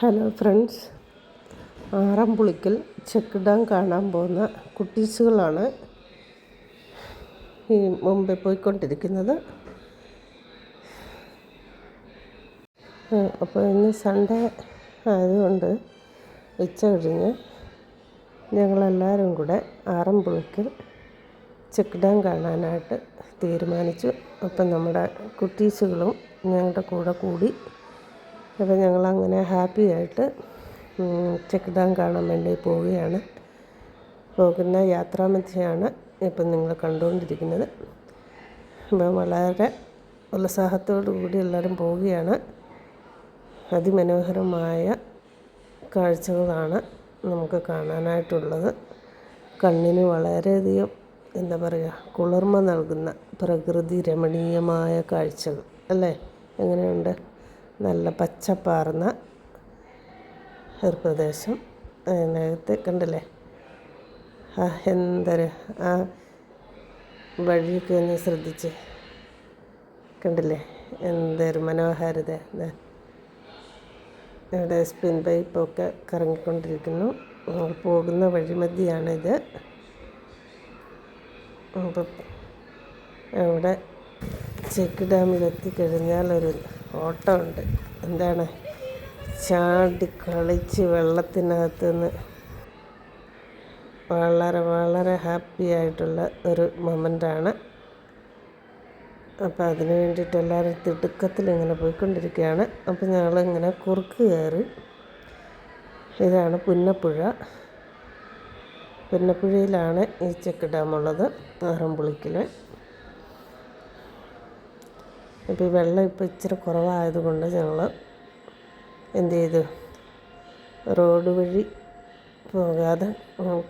Hello friends. ആറന്മുളിക്കൽ check dam കാണാൻ പോകുന്ന കുട്ടീസുകളാണ് ഈ മുമ്പേ പോയിക്കൊണ്ടിരിക്കുന്നത്. അപ്പോൾ ഇന്ന് സൺഡേ ആയതുകൊണ്ട് ഉച്ച കഴിഞ്ഞ് ഞങ്ങളെല്ലാവരും കൂടെ ആറന്മുളിക്കൽ ചെക്ക് ഡാം കാണാനായിട്ട് തീരുമാനിച്ചു. അപ്പം നമ്മുടെ കുട്ടീസുകളും ഞങ്ങളുടെ കൂടെ കൂടി അപ്പോൾ ഞങ്ങളങ്ങനെ ഹാപ്പി ആയിട്ട് ചെക്ക് ഡാം കാണാൻ വേണ്ടി പോവുകയാണ്. പോകുന്ന യാത്രാമധ്യയാണ് ഇപ്പം നിങ്ങൾ കണ്ടുകൊണ്ടിരിക്കുന്നത്. അപ്പം വളരെ ഉത്സാഹത്തോടു കൂടി എല്ലാവരും പോവുകയാണ്. അതിമനോഹരമായ കാഴ്ചകളാണ് നമുക്ക് കാണാനായിട്ടുള്ളത്. കണ്ണിന് വളരെയധികം എന്താ പറയുക കുളിർമ നൽകുന്ന പ്രകൃതി രമണീയമായ കാഴ്ചകൾ. അല്ലേ? എങ്ങനെയുണ്ട്? നല്ല പച്ചപ്പാർന്ന ഒരു പ്രദേശം അതിനകത്ത് കണ്ടല്ലേ? ആ എന്തൊരു ആ വഴിയൊക്കെ ഒന്ന് ശ്രദ്ധിച്ച് കണ്ടില്ലേ? എന്തൊരു മനോഹാരിത. ഇവിടെ സ്പിൻ പൈപ്പൊക്കെ കറങ്ങിക്കൊണ്ടിരിക്കുന്നു. പോകുന്ന വഴിമധ്യയാണിത്. അപ്പം അവിടെ ചെക്ക് ഡാമിലെത്തിക്കഴിഞ്ഞാൽ ഒരു ഓട്ടമുണ്ട്. എന്താണ്? ചാടി കളിച്ച് വെള്ളത്തിനകത്ത് നിന്ന് വളരെ വളരെ ഹാപ്പി ആയിട്ടുള്ള ഒരു മൊമെന്റാണ്. അപ്പോൾ അതിന് വേണ്ടിയിട്ട് എല്ലാവരും തിടുക്കത്തിൽ ഇങ്ങനെ പോയിക്കൊണ്ടിരിക്കുകയാണ്. അപ്പോൾ ഞങ്ങളിങ്ങനെ കുറുക്ക് കയറി ഇതാണ് പുന്നപ്പുഴ. പുന്നപ്പുഴയിലാണ് ഈ ചെക്ക് ഡാം ഉള്ളത് ആറന്മുളിക്കൽ ഇപ്പോൾ ഈ വെള്ളം ഇപ്പോൾ ഇച്ചിരി കുറവായതുകൊണ്ട് ഞങ്ങൾ എന്ത് ചെയ്തു? റോഡ് വഴി പോകാതെ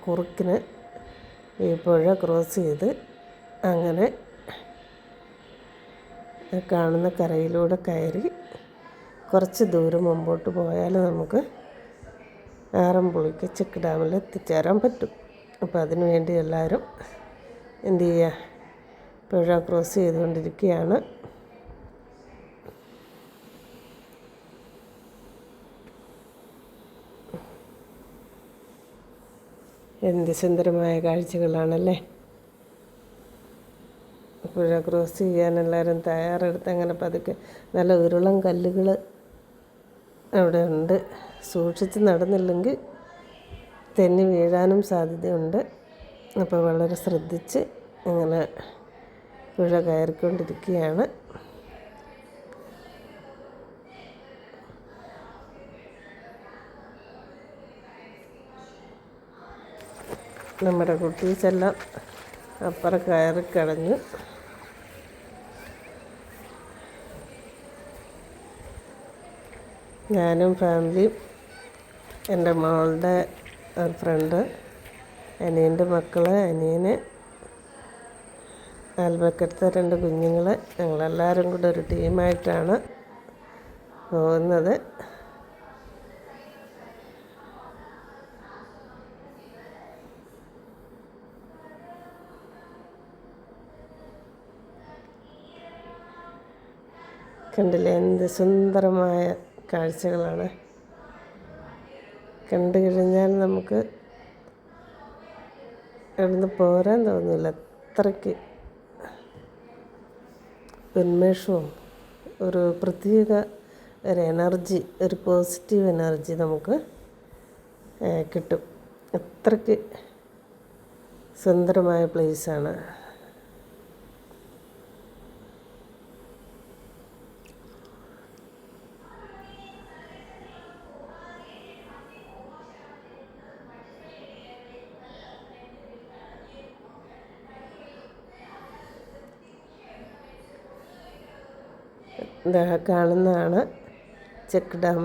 കുറുക്കിന് ഈ പുഴ ക്രോസ് ചെയ്ത് അങ്ങനെ കാണുന്ന കരയിലൂടെ കയറി കുറച്ച് ദൂരം മുമ്പോട്ട് പോയാൽ നമുക്ക് ആറമ്പുളിക്ക് ചെക്ക് ഡാമിൽ എത്തിച്ചേരാൻ പറ്റും. അപ്പോൾ അതിനു വേണ്ടി എല്ലാവരും എന്ത് ചെയ്യുക? പുഴ ക്രോസ് ചെയ്തുകൊണ്ടിരിക്കുകയാണ്. എന്ത് സുന്ദരമായ കാഴ്ചകളാണല്ലേ? പുഴ ക്രോസ് ചെയ്യാൻ എല്ലാവരും തയ്യാറെടുത്ത് അങ്ങനെ പതുക്കെ നല്ല ഉരുളം കല്ലുകൾ അവിടെ ഉണ്ട്. സൂക്ഷിച്ച് നടന്നില്ലെങ്കിൽ തെന്നി വീഴാനും സാധ്യതയുണ്ട്. അപ്പോൾ വളരെ ശ്രദ്ധിച്ച് അങ്ങനെ പുഴ കയറിക്കൊണ്ടിരിക്കുകയാണ്. നമ്മുടെ കുട്ടീസെല്ലാം അപ്പുറം കയറി കിടഞ്ഞു. ഞാനും ഫാമിലിയും എന്റെ മോളുടെ ഫ്രണ്ട് അനിയന്റെ മക്കൾ അനിയന് അയൽപക്കത്തെ രണ്ട് കുഞ്ഞുങ്ങൾ ഞങ്ങളെല്ലാവരും കൂടെ ഒരു ടീമായിട്ടാണ് പോകുന്നത്. കണ്ടില്ലേ? എന്ത് സുന്ദരമായ കാഴ്ചകളാണ്. കണ്ടു കഴിഞ്ഞാൽ നമുക്ക് ഇവിടുന്ന് പോരാൻ തോന്നില്ല. അത്രയ്ക്ക് ഉന്മേഷവും ഒരു പ്രത്യേക ഒരു എനർജി ഒരു പോസിറ്റീവ് എനർജി നമുക്ക് കിട്ടും. അത്രയ്ക്ക് സുന്ദരമായ പ്ലേസാണ് കാണുന്നതാണ് ചെക്ക് ഡാം.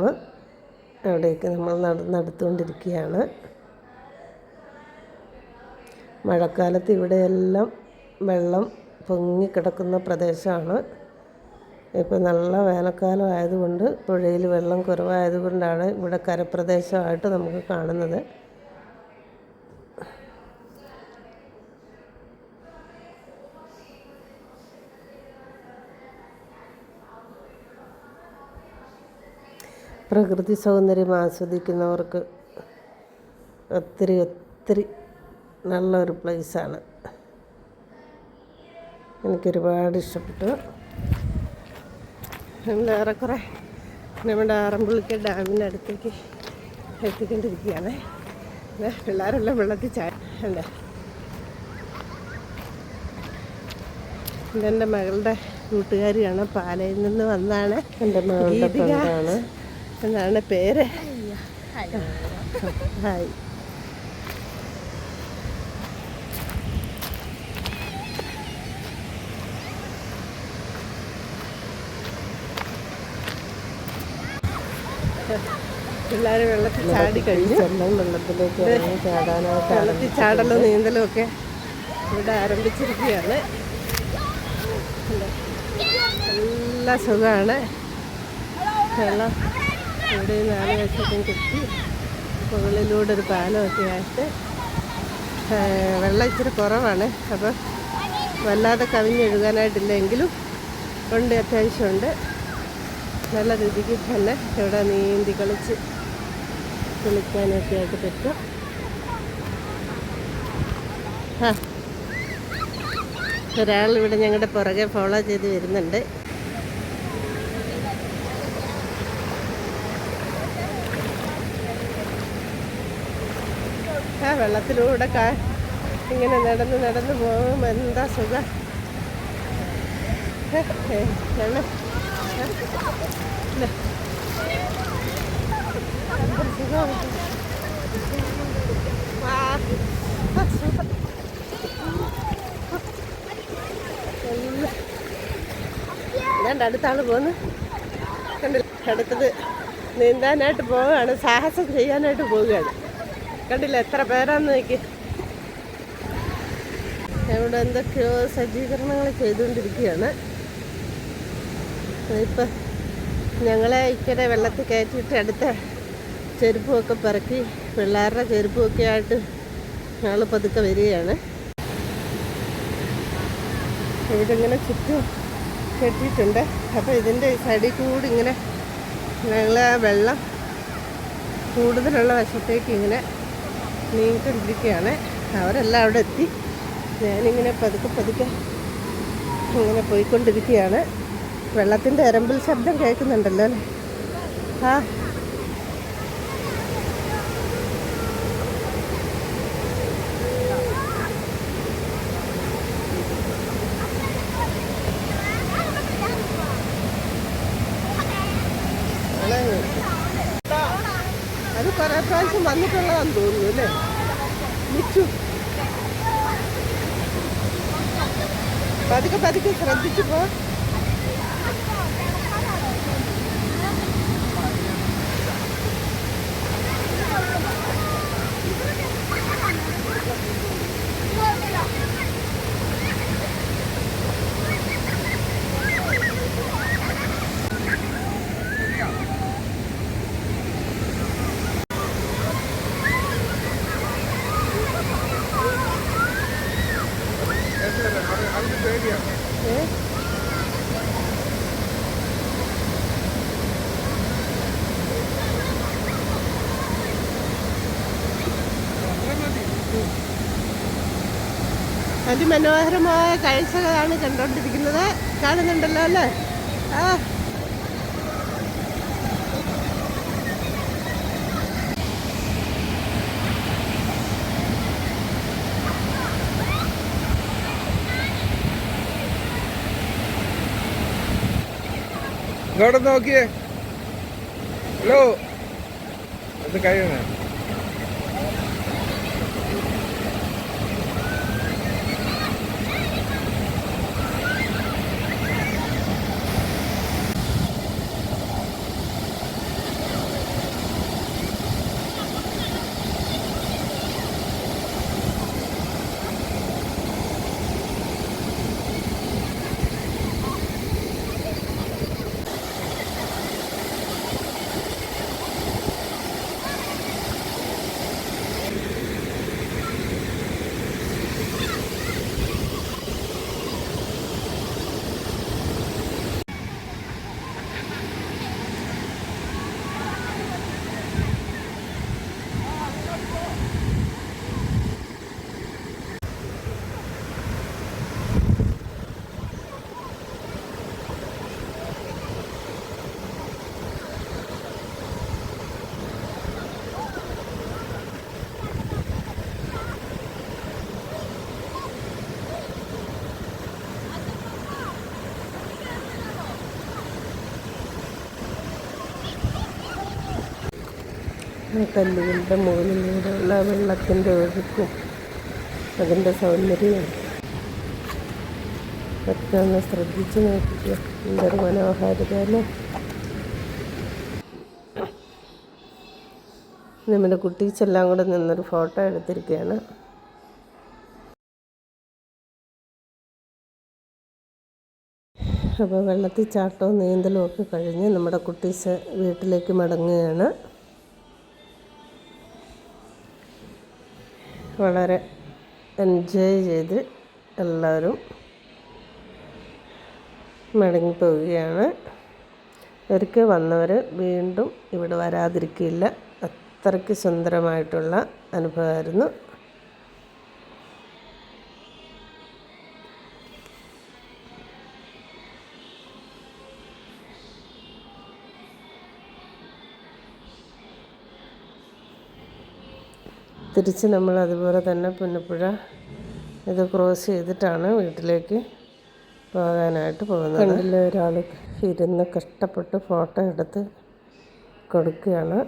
അവിടേക്ക് നമ്മൾ നടന്നുകൊണ്ടിരിക്കുകയാണ് മഴക്കാലത്ത് ഇവിടെയെല്ലാം വെള്ളം പൊങ്ങിക്കിടക്കുന്ന പ്രദേശമാണ്. ഇപ്പോൾ നല്ല വേനൽക്കാലം ആയതുകൊണ്ട് പുഴയിൽ വെള്ളം കുറവായതുകൊണ്ടാണ് ഇവിടെ കരപ്രദേശമായിട്ട് നമുക്ക് കാണുന്നത്. പ്രകൃതി സൗന്ദര്യം ആസ്വദിക്കുന്നവർക്ക് ഒത്തിരി ഒത്തിരി നല്ലൊരു പ്ലേസാണ് എനിക്കൊരുപാട് ഇഷ്ടപ്പെട്ടു. നമ്മൾ ഏറെക്കുറെ നമ്മുടെ ആറമ്പുളിക്ക ഡാമിന്റെ അടുത്തേക്ക് എത്തിക്കൊണ്ടിരിക്കുകയാണ് പിള്ളേരെല്ലാം വെള്ളത്തിൽ ചായ അല്ലേ ഇതെന്റെ മകളുടെ കൂട്ടുകാരിയാണ്. പാലയിൽ നിന്ന് വന്നാണ്. എന്റെ മകളുടെ എന്നാണ് പേര്? ഹായ്. പിള്ളേർ വെള്ളത്തിൽ ചാടി കഴിഞ്ഞു. സ്വന്തം വെള്ളത്തിലേക്ക് ചാടാനായിട്ട് വെള്ളത്തിൽ ചാടലും നീന്തലും ഒക്കെ ഇവിടെ ആരംഭിച്ചിരിക്കുകയാണ്. നല്ല സുഖമാണ്. വെള്ളം ഇവിടെ നാല് വശത്തും കുത്തി മുകളിലൂടെ ഒരു പാലമൊക്കെ ആയിട്ട് വെള്ളം ഇച്ചിരി കുറവാണ്. അപ്പം വല്ലാതെ കവിഞ്ഞൊഴുകാനായിട്ടില്ലെങ്കിലും ഉണ്ട് അത്യാവശ്യമുണ്ട്. നല്ല രീതിക്ക് തന്നെ ഇവിടെ നീന്തി കളിച്ച് കുളിക്കാനൊക്കെ ആയിട്ട് പറ്റും. ആ. ഒരാൾ ഇവിടെ ഞങ്ങളുടെ പുറകെ ഫോളോ ചെയ്ത് വരുന്നുണ്ട്. വെള്ളത്തിലൂടെ ഇങ്ങനെ നടന്ന് നടന്ന് പോകും എന്താ സുഖ അടുത്താണ് വെള്ളം ഏ, ഇല്ല. എന്തൊരു സുഖമാണ്. ആ, ആ, സുഖം. എല്ലാം. ഇതാണ്ട് അടുത്ത കണ്ടില്ല അടുത്തത് നീന്താനായിട്ട് പോവുകയാണ് സാഹസം ചെയ്യാനായിട്ട് പോവുകയാണ് കണ്ടില്ല എത്ര പേരാന്ന് നോക്കി. ഇവിടെ എന്തൊക്കെയോ സജ്ജീകരണങ്ങൾ ചെയ്തുകൊണ്ടിരിക്കുകയാണ്. ഇപ്പം ഞങ്ങളെ ഇക്കരെ വെള്ളത്തിൽ കയറ്റിയിട്ട് അടുത്ത ചെരുപ്പുമൊക്കെ പെറുക്കി പിള്ളേരുടെ ചെരുപ്പുമൊക്കെ ആയിട്ട് ഞങ്ങൾ പതുക്കെ വരികയാണ്. ഇതിങ്ങനെ ചുറ്റും കെട്ടിയിട്ടുണ്ട്. അപ്പോൾ ഇതിന്റെ സൈഡിൽ കൂടി ഇങ്ങനെ ഞങ്ങൾ വെള്ളം കൂടുതലുള്ള വശത്തേക്ക് ഇങ്ങനെ നീങ്ങിക്കൊണ്ടിരിക്കുകയാണ്. അവരെല്ലാം അവിടെ എത്തി. ഞാനിങ്ങനെ പതുക്കെ പതുക്കെ ഇങ്ങനെ പോയിക്കൊണ്ടിരിക്കുകയാണ്. വെള്ളത്തിന്റെ എരമ്പിൽ ശബ്ദം കേൾക്കുന്നുണ്ടല്ലോ അല്ലേ? ആ. Thank കുറേ പ്രാവശ്യം വന്നിട്ടുള്ളതാന്ന് തോന്നുന്നു അല്ലേ? മിച്ചു. പതുക്കെ പതുക്കെ ശ്രദ്ധിച്ചു പോ. അതിമനോഹരമായ കാഴ്ചകളാണ് കണ്ടുകൊണ്ടിരിക്കുന്നത് കാണുന്നുണ്ടല്ലോ അല്ലേ? ആ. നോക്കിയേ. ഹലോ. അത് കഴിയണേ. കല്ലുകളുടെ മുകളിലൂടെയുള്ള വെള്ളത്തിന്റെ ഒഴുക്കും അതിന്റെ സൗന്ദര്യവും ഒക്കെ ഒന്ന് ശ്രദ്ധിച്ച് നോക്കിക്കുക എന്തൊരു മനോഹാരിത അല്ലേ നമ്മുടെ കുട്ടീച്ചെല്ലാം കൂടെ നിന്നൊരു ഫോട്ടോ എടുത്തിരിക്കുകയാണ്. അപ്പോൾ വെള്ളത്തിൽ ചാട്ടവും നീന്തലും ഒക്കെ കഴിഞ്ഞ് നമ്മുടെ കുട്ടീസ് വീട്ടിലേക്ക് മടങ്ങുകയാണ്. വളരെ എൻജോയ് ചെയ്ത് എല്ലാവരും മടങ്ങിപ്പോവുകയാണ് ഒരിക്കൽ വന്നവർ വീണ്ടും ഇവിടെ വരാതിരിക്കില്ല അത്രയ്ക്ക് സുന്ദരമായിട്ടുള്ള അനുഭവമായിരുന്നു. തിരിച്ച് നമ്മൾ അതുപോലെ തന്നെ പുന്നപ്പുഴ ഇത് ക്രോസ് ചെയ്തിട്ടാണ് വീട്ടിലേക്ക് പോകാനായിട്ട് പോകുന്നത്. കണ്ടില്ല ഒരാൾ ഇരുന്ന് കഷ്ടപ്പെട്ട് ഫോട്ടോ എടുത്ത് കൊടുക്കുകയാണ്.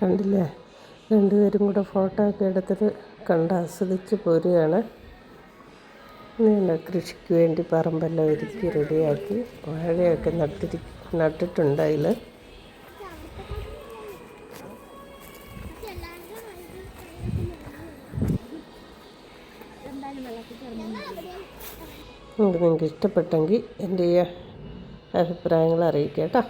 കണ്ടില്ലേ? രണ്ടുപേരും കൂടെ ഫോട്ടോ ഒക്കെ എടുത്തിട്ട് കണ്ട് ആസ്വദിച്ച് പോരുകയാണ്. കൃഷിക്ക് വേണ്ടി പറമ്പെല്ലാം ഒരുക്കി റെഡിയാക്കി. വാഴയൊക്കെ നട്ടിരി നട്ടിട്ടുണ്ട് അതിൽ നിങ്ങൾക്ക് ഇഷ്ടപ്പെട്ടെങ്കിൽ എന്റെ അഭിപ്രായങ്ങൾ അറിയിക്കാം കേട്ടോ.